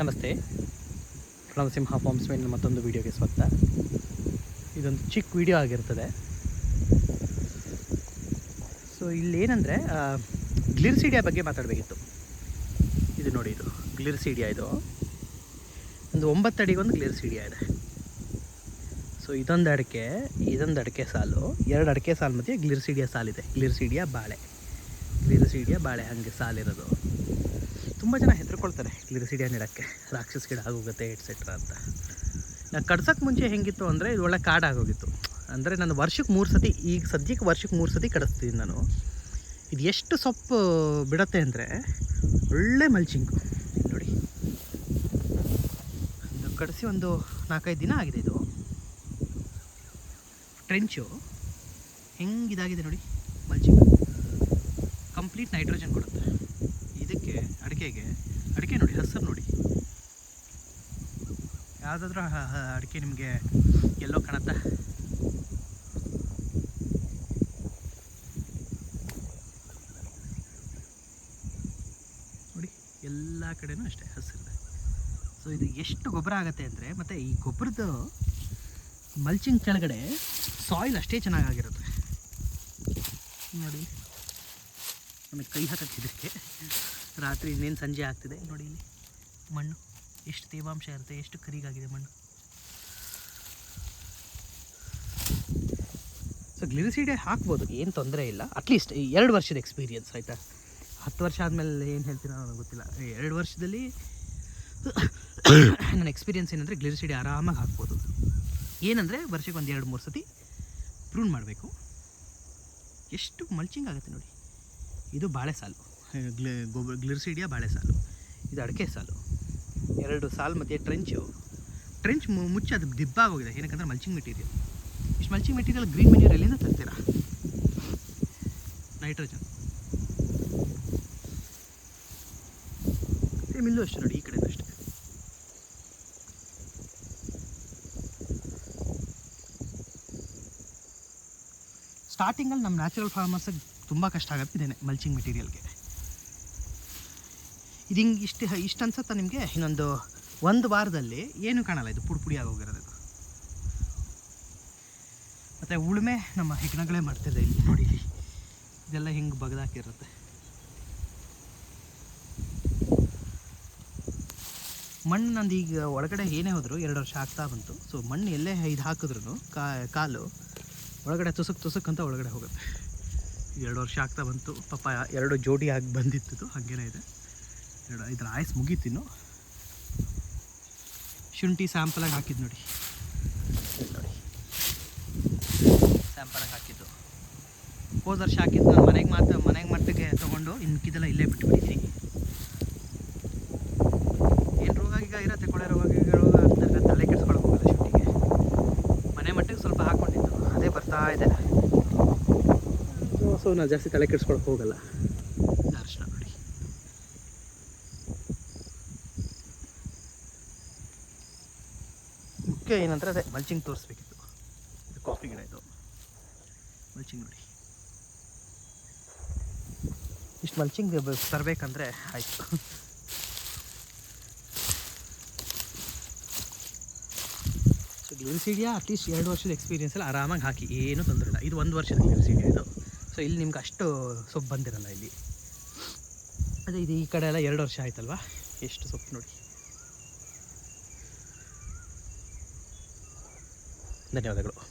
ನಮಸ್ತೆ. ರಣಸಿಂಹ ಫಾರ್ಮ್ಸ್ ಮೇಲಿನ ಮತ್ತೊಂದು ವೀಡಿಯೋಗೆ ಸ್ವಾಗತ. ಇದೊಂದು ಚಿಕ್ಕ ವಿಡಿಯೋ ಆಗಿರ್ತದೆ. ಸೊ ಇಲ್ಲೇನೆಂದರೆ ಗ್ಲಿರ್ಸಿಡಿಯಾ ಬಗ್ಗೆ ಮಾತಾಡಬೇಕಿತ್ತು. ಇದು ನೋಡಿ, ಇದು ಗ್ಲಿರ್ಸಿಡಿಯಾ ಇದು. ಒಂದು ಒಂಬತ್ತು ಅಡಿಗೊಂದು ಗ್ಲಿರ್ಸಿಡಿಯಾ ಇದೆ. ಸೊ ಇದೊಂದು ಅಡಿಕೆ ಇದೊಂದು ಅಡಿಕೆ ಸಾಲು, ಎರಡು ಅಡಿಕೆ ಸಾಲು ಮಧ್ಯೆ ಗ್ಲಿರ್ಸಿಡಿಯಾ ಸಾಲಿದೆ. ಗ್ಲಿರ್ಸಿಡಿಯಾ ಬಾಳೆ. ಗ್ಲಿರ್ಸಿಡಿಯಾ ಬಾಳೆ ಹಾಗೆ ಸಾಲಿರೋದು. ತುಂಬ ಜನ ಹೆದರ್ಕೊಳ್ತಾರೆ ಗ್ಲಿರ್ಸಿಡಿಯಾ ಇಡೋಕ್ಕೆ ರಾಕ್ಷಸ ಗಿಡ ಆಗೋಗುತ್ತೆ ಎಟ್ಸೆಟ್ರಾ ಅಂತ. ನಾ ಕಡ್ಸೋಕ್ಕೆ ಮುಂಚೆ ಹೆಂಗಿತ್ತು ಅಂದರೆ ಇದು ಒಳ್ಳೆ ಕಾಡಾಗೋಗಿತ್ತು ಅಂದರೆ ನಾನು ವರ್ಷಕ್ಕೆ ಮೂರು ಸತಿ, ಈಗ ಸದ್ಯಕ್ಕೆ ವರ್ಷಕ್ಕೆ ಮೂರು ಸತಿ ಕಡಿಸ್ತೀನಿ ನಾನು. ಇದು ಎಷ್ಟು ಸೊಪ್ಪು ಬಿಡತ್ತೆ ಅಂದರೆ ಒಳ್ಳೆ ಮಲ್ಚಿಂಗು. ನೋಡಿ. ಇದು ಕಡಿಸಿ ಒಂದು ನಾಲ್ಕೈದು ದಿನ ಆಗಿದೆ ಇದು. ಟ್ರೆಂಚು ಹೆಂಗಿದಾಗಿದೆ ನೋಡಿ ಮಲ್ಚಿಂಗ್. ಕಂಪ್ಲೀಟ್ ನೈಟ್ರೋಜನ್ ಕೊಡುತ್ತೆ. ಇದಕ್ಕೆ ಅಡಿಕೆಗೆ, ಅಡಿಕೆ ನೋಡಿ, ಹಸರು ನೋಡಿ. ಯಾವುದಾದ್ರೂ ಅಡಿಕೆ ನಿಮಗೆ ಎಲ್ಲೋ ಕಾಣತ್ತಾ? ನೋಡಿ, ಎಲ್ಲ ಕಡೆನೂ ಅಷ್ಟೇ ಹಸಿರಿದೆ ಸೊ ಇದು ಎಷ್ಟು ಗೊಬ್ಬರ ಆಗುತ್ತೆ ಅಂದರೆ, ಮತ್ತು ಈ ಗೊಬ್ಬರದ ಮಲ್ಚಿಂಗ್ ಕೆಳಗಡೆ ಸಾಯಿಲ್ ಅಷ್ಟೇ ಚೆನ್ನಾಗಾಗಿರುತ್ತೆ ನೋಡಿ ನನಗೆ ಕೈ ಹಾಕಕ್ಕೆ ಇದಕ್ಕೆ. ರಾತ್ರಿ ಇನ್ನೇನು ಸಂಜೆ ಆಗ್ತಿದೆ. ನೋಡಿ ಇಲ್ಲಿ ಮಣ್ಣು. ಎಷ್ಟು ತೇವಾಂಶ ಇರುತ್ತೆ, ಎಷ್ಟು ಕರಿಗಾಗಿದೆ ಮಣ್ಣು. ಸೊ ಗ್ಲಿರಿಸಿಡೆ ಹಾಕ್ಬೋದು, ಏನು ತೊಂದರೆ ಇಲ್ಲ. ಅಟ್ಲೀಸ್ಟ್ ಎರಡು ವರ್ಷದ ಎಕ್ಸ್ಪೀರಿಯನ್ಸ್ ಆಯಿತಾ? ಹತ್ತು ವರ್ಷ ಆದಮೇಲೆ ಏನು ಹೇಳ್ತೀನೋ ನನಗೆ ಗೊತ್ತಿಲ್ಲ. ಎರಡು ವರ್ಷದಲ್ಲಿ ನನ್ನ ಎಕ್ಸ್ಪೀರಿಯನ್ಸ್ ಏನಂದರೆ ಗ್ಲಿರಿಸಿಡೆ ಆರಾಮಾಗಿ ಹಾಕ್ಬೋದು. ಏನಂದರೆ ವರ್ಷಕ್ಕೆ ಒಂದು ಎರಡು, ಮೂರು ಸತಿ ಪ್ರೂನ್ ಮಾಡಬೇಕು. ಎಷ್ಟು ಮಲ್ಚಿಂಗ್ ಆಗುತ್ತೆ ನೋಡಿ. ಇದು ಬಾಳೆ ಸಾಲು. ಗ್ಲಿರ್ಸಿಡಿಯಾ ಬಾಳೆ ಸಾಲು. ಇದು ಅಡಿಕೆ ಸಾಲು. ಎರಡು ಸಾಲು ಮತ್ತು ಟ್ರೆಂಚು ಟ್ರೆಂಚ್ ಮುಚ್ಚಿ ಅದು ದಿಬ್ಬಾಗೋಗಿದೆ. ಏನಕ್ಕಂದ್ರೆ ಮಲ್ಚಿಂಗ್ ಮೆಟೀರಿಯಲ್ ಇಷ್ಟು ಮಲ್ಚಿಂಗ್ ಮೆಟೀರಿಯಲ್ ಗ್ರೀನ್ ಮೆಟೀರಿಯಲ್ ಎಲ್ಲಿಂದ ತರ್ತೀರಾ? ನೈಟ್ರೋಜನ್ ಸೇಮ್ ಇಲ್ಲೂ ಅಷ್ಟೇ ನೋಡಿ, ಈ ಕಡೆ ಅಷ್ಟೇ. ಸ್ಟಾರ್ಟಿಂಗಲ್ಲಿ ನಮ್ಮ ನ್ಯಾಚುರಲ್ ಫಾರ್ಮರ್ಸಿಗೆ ತುಂಬ ಕಷ್ಟ ಆಗುತ್ತೆ, ಇದೇನೆ ಮಲ್ಚಿಂಗ್ ಮೆಟೀರಿಯಲ್ಗೆ ಇದು ಹಿಂಗೆ ಇಷ್ಟು ಇಷ್ಟು ಅನ್ಸುತ್ತಾ ನಿಮಗೆ? ಇನ್ನೊಂದು ಒಂದು ವಾರದಲ್ಲಿ ಏನು ಕಾಣಲ್ಲ ಇದು ಪುಡಿ ಪುಡಿ ಆಗೋಗಿರೋದು. ಇದು ಮತ್ತು ಉಳುಮೆ ನಮ್ಮ ಹೆಗ್ಣಗಳೇ ಮಾಡ್ತಿದೆ ಇಲ್ಲಿ ನೋಡಿ. ಇದೆಲ್ಲ ಹಿಂಗೆ ಬಗ್ದಾಕಿರುತ್ತೆ. ಮಣ್ಣು ನಂದು ಈಗ ಒಳಗಡೆ ಏನೇ ಹೋದರೂ ಎರಡು ವರ್ಷ ಆಗ್ತಾ ಬಂತು. ಸೊ ಮಣ್ಣು ಎಲ್ಲೇ ಇದು ಹಾಕಿದ್ರು ಕಾಲು ಒಳಗಡೆ ತುಸುಕ್ ತುಸುಕ್ ಅಂತ ಒಳಗಡೆ ಹೋಗುತ್ತೆ. ಎರಡು ವರ್ಷ ಆಗ್ತಾ ಬಂತು. ಪಾಪ ಎರಡು ಜೋಡಿ ಆಗಿ ಬಂದಿತ್ತು ಹಾಗೇನೇ ಇದೆ. ಇದರ ಆಯ್ಸ್ ಮುಗೀತಿನ್ನು ಶುಂಠಿ ಸ್ಯಾಂಪಲಾಗಿ ಹಾಕಿದ್ದು ನೋಡಿ. ನೋಡಿ ಸ್ಯಾಂಪಲಾಗಿ ಹಾಕಿದ್ದು. ಹೋದ ವರ್ಷ ಹಾಕಿದ್ದು ನಾನು ಮನೆಗೆ ಮಾತ್ರ ಮನೆಗೆ ಮಟ್ಟಿಗೆ ತೊಗೊಂಡು ಇನ್ಕಿದೆಲ್ಲ ಇಲ್ಲೇ ಬಿಟ್ಬಿಟ್ಟಿದ್ದೀನಿ ಏನು ರೋಗ ಈಗ ಇರತ್ತೆ ಕೊಳೆ ರೋಗ ರೋಗ ತಲೆ ಕೆಡ್ಸ್ಕೊಳಕ್ಕೆ ಹೋಗಲ್ಲ ಶುಂಠಿಗೆ. ಮನೆ ಮಟ್ಟಿಗೆ ಸ್ವಲ್ಪ ಹಾಕ್ಕೊಂಡಿದ್ದು ಅದೇ ಬರ್ತಾ ಇದೆ. ಸೊ ನಾನು ಜಾಸ್ತಿ ತಲೆ ಕೆಡಿಸ್ಕೊಳಕ್ಕೆ ಹೋಗಲ್ಲ ಅರ್ಶಿನ ನೋಡಿ ಮುಖ್ಯ ಏನಂದ್ರೆ ಅದೇ ಮಲ್ಚಿಂಗ್ ತೋರಿಸ್ಬೇಕಿತ್ತು. ಇದು ಕಾಫಿ ಗಿಡ ಇದು. ಮಲ್ಚಿಂಗ್ ನೋಡಿ. ಇಷ್ಟು ಮಲ್ಚಿಂಗ್ ತರಬೇಕಂದ್ರೆ ಆಯಿತು. ಸೊ ಗ್ಲಿರಿಸಿಡಿಯಾ ಅಟ್ಲೀಸ್ಟ್ ಎರಡು ವರ್ಷದ ಎಕ್ಸ್ಪೀರಿಯೆನ್ಸಲ್ಲಿ ಆರಾಮಾಗಿ ಹಾಕಿ. ಏನೂ ತೊಂದರೆ ಇಲ್ಲ. ಇದು ಒಂದು ವರ್ಷದ ಗ್ಲಿರಿಸಿಡಿಯಾ ಇದು? ಸೊ ಇಲ್ಲಿ ನಿಮ್ಗೆ ಅಷ್ಟು ಸೊಪ್ಪು ಬಂದಿರಲ್ಲ ಇಲ್ಲಿ. ಅದೇ, ಇದು ಈ ಕಡೆ ಎಲ್ಲ ಎರಡು ವರ್ಷ ಆಯ್ತಲ್ವಾ? ಎಷ್ಟು ಸೊಪ್ಪು ನೋಡಿ. ಧನ್ಯವಾದಗಳು